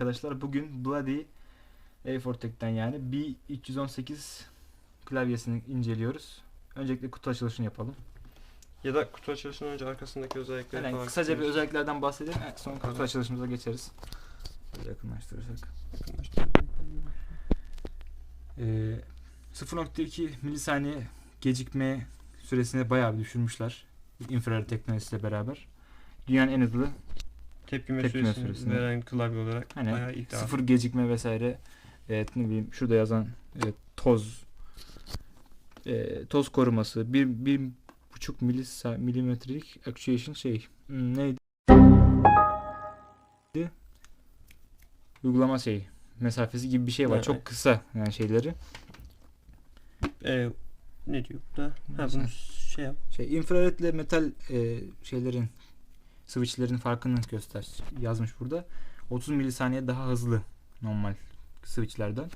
arkadaşlar. Bugün Bloody A4Tech'ten yani B318 klavyesini inceliyoruz. Öncelikle kutu açılışını yapalım. Ya da kutu açılışından önce arkasındaki özellikleri Yani falan kısaca bir özelliklerden bahsedelim. En son kutu Evet. açılışımıza geçeriz. Böyle yakınlaştırırsak. Ee, 0.2 milisaniye gecikme süresini bayağı bir düşürmüşler. Infrared teknolojisiyle beraber. Dünyanın en hızlı Tepkime, Tepkime süresini süresini. veren klavye olarak Hani bayağı iddialı. sıfır gecikme vesaire evet ne bileyim şurada yazan e, toz e, toz koruması bir, bir buçuk milisa, milimetrelik actuation şey hmm, neydi uygulama şey mesafesi gibi bir şey var Evet. çok kısa yani şeyleri Ee, ne diyor bu da? Ha bunu şey yap. şey infraredle metal e, şeylerin switchlerin farkını göster yazmış burada 30 milisaniye daha hızlı normal switchlerden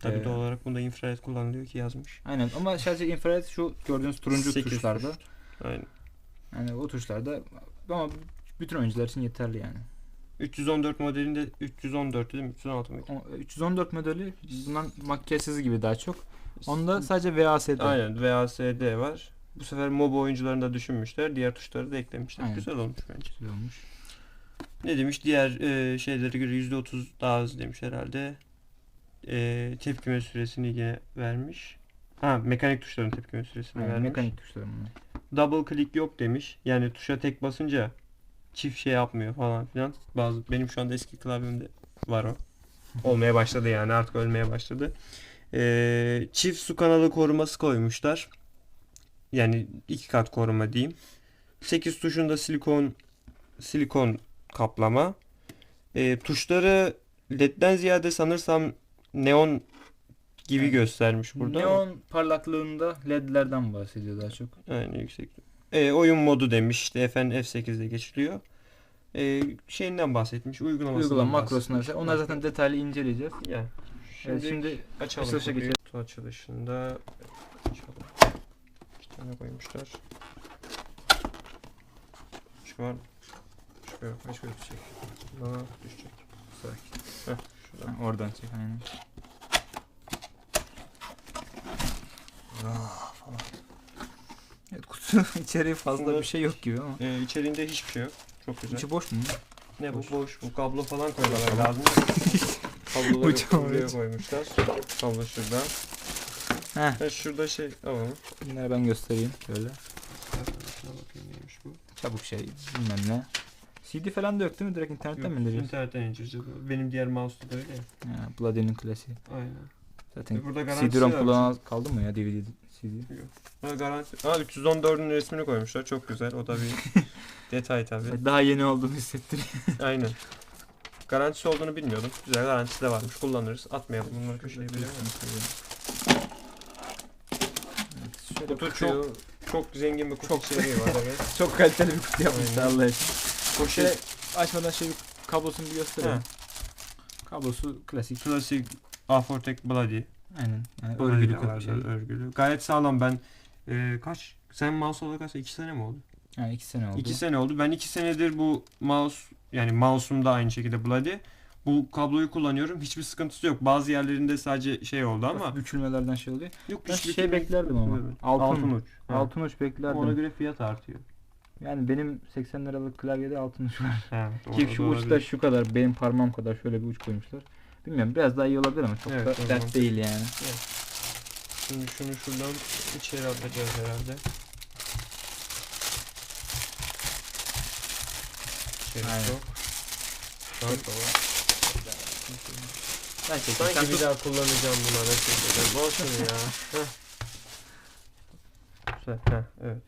Tabii Ee, doğal olarak bunda infrared kullanılıyor ki yazmış. Aynen ama sadece infrared şu gördüğünüz turuncu tuşlarda. tuş. Aynen. Yani o tuşlarda ama bütün oyuncular için yeterli yani. 314 modelinde 314 değil mi? 316 mı? O, 314 modeli bundan makyajsız gibi daha çok. Onda sadece VASD. Aynen VASD var. Bu sefer MOBA oyuncularını da düşünmüşler. Diğer tuşları da eklemişler. Aynen. Güzel olmuş bence. Güzel olmuş. Ne demiş? Diğer e, şeylere göre %30 daha hızlı demiş herhalde. E, tepkime süresini yine vermiş. Ha mekanik tuşların tepkime süresini Aynen, vermiş. mekanik tuşlar bunlar. Double click yok demiş. Yani tuşa tek basınca çift şey yapmıyor falan filan. Bazı benim şu anda eski klavyemde var o. Olmaya başladı yani artık ölmeye başladı. E, çift su kanalı koruması koymuşlar. Yani iki kat koruma diyeyim. 8 tuşunda silikon silikon kaplama. E, tuşları ledden ziyade sanırsam neon gibi Evet. göstermiş burada. ama- Neon parlaklığında ledlerden bahsediyor daha çok. Aynen yüksek. E, oyun modu demiş işte efendim F8'de geçiliyor. E, şeyinden bahsetmiş. Uygulamasından Uygulama makrosuna bahsetmiş. vesaire. Onlar zaten detaylı inceleyeceğiz. Ya. Şimdi, Şimdi, şimdi açalım. açılışa geçelim. Kutu açılışında. Tane koymuşlar. Şu var. Şu yok. Başka düşecek. Bana düşecek. Sakin. Heh, şuradan. Ha, oradan çek aynen. Evet kutu içeriği fazla Şunları- bir şey yok gibi ama. E, içeriğinde hiçbir şey yok. Çok güzel. İçi boş mu? Ne bu? boş. Boş. Bu kablo falan koymalar lazım. Kabloları buraya koymuşlar. Kablo şurada. Heh. Ha, şurada şey alalım. Bunları ben göstereyim şöyle. Şuna bakayım neymiş bu. Çabuk şey bilmem ne. CD falan da yok değil mi? Direkt internetten mi indiriyorsun? İnternetten indireceğiz. Benim diğer mouse'da da öyle ya. Ha, Bloody'nin klasiği. Aynen. Zaten E burada garantisi CD-ROM var kullanan kaldı mı ya DVD CD? Ha, garanti. Ha 314'ün resmini koymuşlar. Çok güzel. O da bir detay tabii. Daha yeni olduğunu hissettiriyor. Aynen. Garantisi olduğunu bilmiyordum. Güzel garantisi de varmış. Kullanırız. Atmayalım bunları köşeye bile. Şöyle Kutu kutuyu- Çok zengin bir kutu Çok- içeriği var evet. çok kaliteli bir kutu yapmışlar. Allah. Şey, Poşet açmadan şey kablosunu bir gösterelim. Ha. Kablosu klasik. klasik A4 Bloody. Aynen. Yani örgülü var, şey. örgülü. Gayet sağlam. Ben e, kaç? Sen mouse olarak kaç? 2 sene mi oldu? Yani iki sene oldu. 2 sene oldu. Ben 2 senedir bu mouse yani mouse'um da aynı şekilde Bloody. Bu kabloyu kullanıyorum. Hiçbir sıkıntısı yok. Bazı yerlerinde sadece şey oldu ama Hafif bükülmelerden şey oluyor. yok Ben hiçbir şey türlü- beklerdim ama. Evet. Altın, Altın uç. Ha. Altın uç beklerdim. Ona göre fiyat artıyor. Yani benim 80 liralık klavyede altın uç var. Evet. Ki şu uçta şu kadar benim parmağım kadar şöyle bir uç koymuşlar. Bilmiyorum biraz daha iyi olabilir ama çok Evet, da dert değil yani. Şimdi şunu şuradan içeri atacağız herhalde. İçeri Aynen. Çok baba. Ben çekeyim. Sanki Sen bir tut. daha kullanacağım bunları. Gerçekten. Boş ver ya. Güzel. Heh, evet.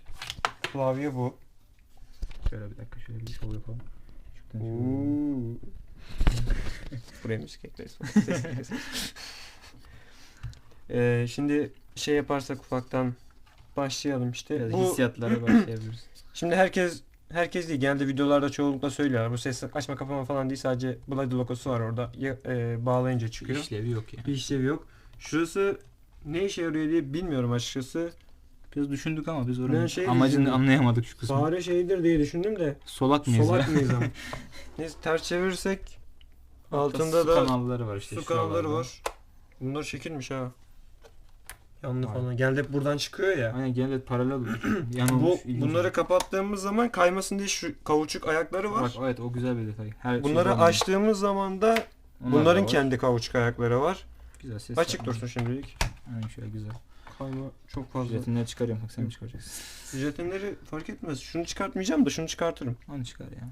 Klavye bu. Şöyle bir dakika şöyle bir şov yapalım. Şuradan şöyle. Uuu. Buraya müzik ekleriz. Ses. Ee, şimdi şey yaparsak ufaktan başlayalım işte. Biraz Bu, hissiyatlara başlayabiliriz. şimdi herkes herkes değil genelde videolarda çoğunlukla söylüyorlar. Bu ses açma kapama falan değil sadece Bloody logosu var orada. Ya, e, bağlayınca çıkıyor. İşlevi yok yani. Bir işlevi yok. Şurası ne işe yarıyor diye bilmiyorum açıkçası. Biraz düşündük ama biz Ben oranın şey amacını düşündüm. anlayamadık şu kısmı. Fare şeydir diye düşündüm de Solak mıyız solak ya? mıyız ama. Neyse ters çevirirsek Altında su da kanalları var işte. su kanalları var. Bunlar şekilmiş ha. Yanlı Vay. falan. Genelde hep buradan çıkıyor ya. Aynen genelde paralel oluyor. Bu Yanılmış. ilginç. bunları kapattığımız zaman kaymasın diye şu kavuçuk ayakları var. Bak evet o güzel bir detay. Her şey Bunları olmuyor. açtığımız zaman da Onlar da bunların var. kendi kavuçuk ayakları var. güzel ses. Açık yapma. dursun şimdilik. Aynen şöyle güzel. Kayma çok fazla. Jetinleri çıkarıyorum bak sen mi çıkaracaksın? Jetonları fark etmez. Şunu çıkartmayacağım da şunu çıkartırım. Onu çıkar ya.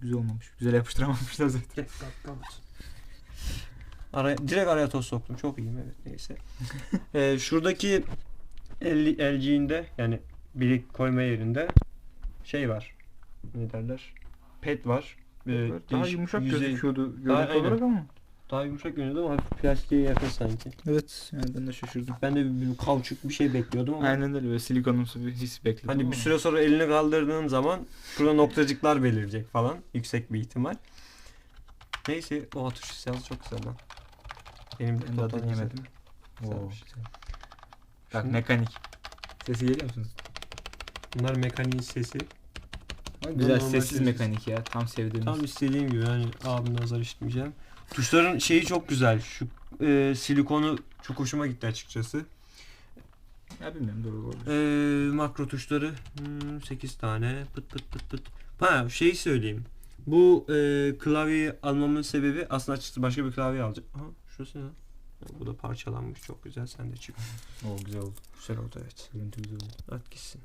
Güzel olmamış. Güzel yapıştıramamışlar zaten. Araya, direkt araya toz soktum. Çok iyiyim evet neyse. Ee, şuradaki el, elciğinde yani birik koyma yerinde şey var. Ne derler? Pet var. Ee, Daha değiş- yumuşak yüzey- gözüküyordu Daha- görüntü aynen. olarak ama. Daha yumuşak görünüyordu ama hafif plastiğe yakın sanki. Evet yani ben de şaşırdım. Ben de bir, bir kauçuk bir şey bekliyordum ama Aynen öyle böyle silikonumsu bir his bekledim hani ama. bir süre sonra elini kaldırdığın zaman şurada noktacıklar belirecek falan. Yüksek bir ihtimal. Neyse o atış hissiyatı çok güzel lan. Benim de Ben daha total deneyemedim. Güzelmiş. Oo, güzel. Bak Şimdi- mekanik. Sesi geliyor musunuz? Bunlar mekaniğin sesi. Güzel normal sessiz sessiz. mekanik ya. Tam sevdiğimiz. Tam istediğim gibi yani abimden azar işitmeyeceğim. Tuşların şeyi çok güzel. Şu e, silikonu çok hoşuma gitti açıkçası. Ya bilmiyorum doğru olur. E, makro tuşları 8 tane pıt pıt pıt pıt. Ha şeyi söyleyeyim. Bu e, klavyeyi almamın sebebi aslında açıkçası başka bir klavye alacağım. Aha şurası ne? Bu da parçalanmış çok güzel sen de çık. Oo güzel oldu. Güzel oldu evet. Görüntü güzel oldu. At gitsin.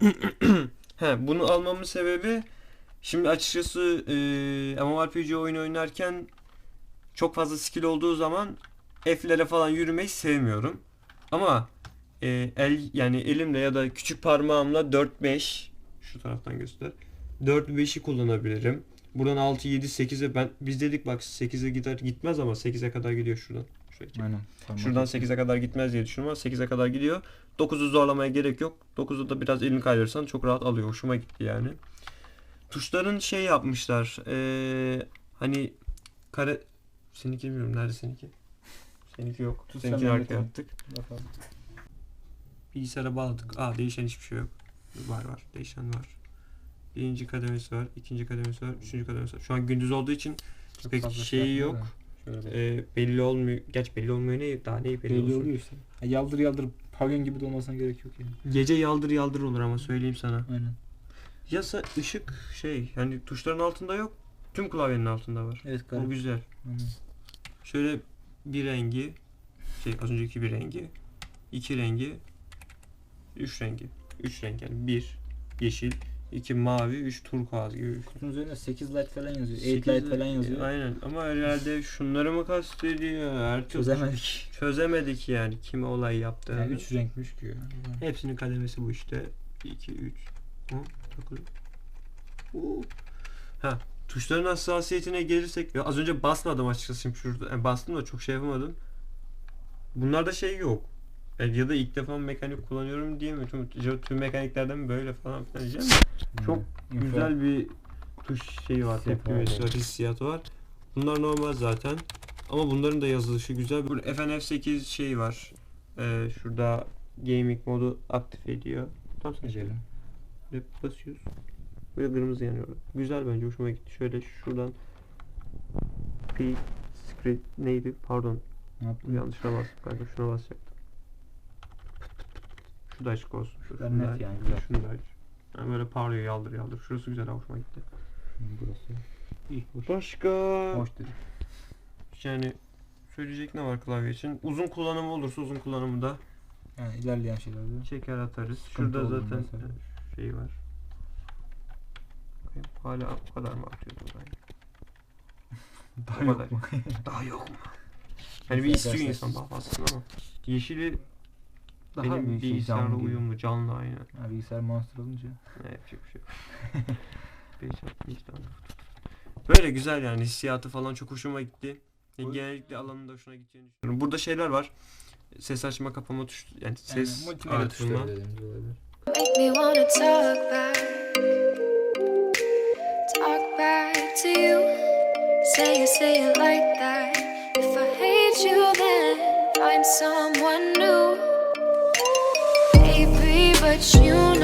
He, bunu almamın sebebi şimdi açıkçası e, MMORPG oyunu oynarken çok fazla skill olduğu zaman F'lere falan yürümeyi sevmiyorum. Ama e, el yani elimle ya da küçük parmağımla 4-5 şu taraftan göster. 4-5'i kullanabilirim. Buradan 6 7 8'e ben biz dedik bak 8'e gider gitmez ama 8'e kadar gidiyor şuradan. Şuraya çek. Aynen. Parmak Şuradan arası. 8'e kadar gitmez diye düşünüyorum ama 8'e kadar gidiyor. 9'u zorlamaya gerek yok. 9'u da biraz elini kaydırırsan çok rahat alıyor. Hoşuma gitti yani. Tuşların şey yapmışlar. Ee, hani kare... Seninki bilmiyorum. Nerede seninki? Seninki yok. Tut Seninki arkaya attık. Bakalım. Bilgisayara bağladık. Aa değişen hiçbir şey yok. Var var. Değişen var. Birinci kademesi var. ikinci kademesi var. Üçüncü kademesi var. Şu an gündüz olduğu için Çok pek şeyi yapmıyor yok. e, belli olmuyor. Geç belli olmuyor ne? Daha neyi belli, Belli olsun? işte. Ha, yaldır yaldır pavyon gibi de olmasına gerek yok yani. Gece yaldır yaldır olur ama söyleyeyim sana. Aynen. Yasa ışık şey yani tuşların altında yok. Tüm klavyenin altında var. Evet O garip. güzel. Aynen. Şöyle bir rengi şey az önceki bir rengi iki rengi üç rengi. Üç renk yani bir yeşil iki mavi üç turkuaz gibi. Kutunun üzerinde 8 light falan yazıyor. 8 Sekiz- light falan yazıyor. Aynen ama herhalde şunları mı kastediyor? Her Çözemedik. Çözemedik yani kime olay yaptığını. Yani 3 renkmiş ki. Hepsinin kademesi bu işte. 2 3 Hı, takılıyor. Oo. Ha, tuşların hassasiyetine gelirsek ya az önce basmadım açıkçası şimdi şurada. Yani bastım da çok şey yapamadım. Bunlarda şey yok. Yani ya da ilk defa mekanik kullanıyorum diye mi? Tüm, tüm mekaniklerden böyle falan filan diyeceğim. de Çok Güzel bir tuş şeyi var. Tepkimesi var. Hissiyatı var. Bunlar normal zaten. Ama bunların da yazılışı güzel. Burada FNF8 şey var. Ee, şurada gaming modu aktif ediyor. Tam Geçelim. Böyle basıyoruz. Böyle kırmızı yanıyor. Güzel bence hoşuma gitti. Şöyle şuradan P script neydi? Pardon. Ne yaptın? Yanlışına bastım galiba. Şuna basacaktım. Şu da açık olsun. Şu, şunu da net aç. yani, güzel. Şunu da aç. Yani böyle parlıyor yaldır yaldır. Şurası güzel hoşuma gitti. Burası. İyi hoş. Başka Hoş dedi. yani söyleyecek ne var klavye için? Uzun kullanımı olursa uzun kullanımı Yani ilerleyen şeylerde. çeker atarız. Sıkıntı Şurada zaten mesela. şey var. Bakayım, Hala bu kadar mı atıyordu ben? Daha yok kadar. Daha yok mu? Hani bir istiyor insan daha fazlasını ama yeşili Daha benim bir şey bilgisayarla canlı gibi. uyumlu canlı aynen. Ha, bilgisayar monster olunca. Ne yapacak bir şey yok. Beş altmış tane. Böyle güzel yani hissiyatı falan çok hoşuma gitti. Bu- Genellikle alanın da hoşuna gideceğini düşünüyorum. Burada şeyler var. Ses açma kapama tuş yani ses yani, multimedya artırma. tuşları dediğimiz olabilir. Make me wanna talk back, talk back to you. Say it, say it like that. If I hate you, then find someone new. what you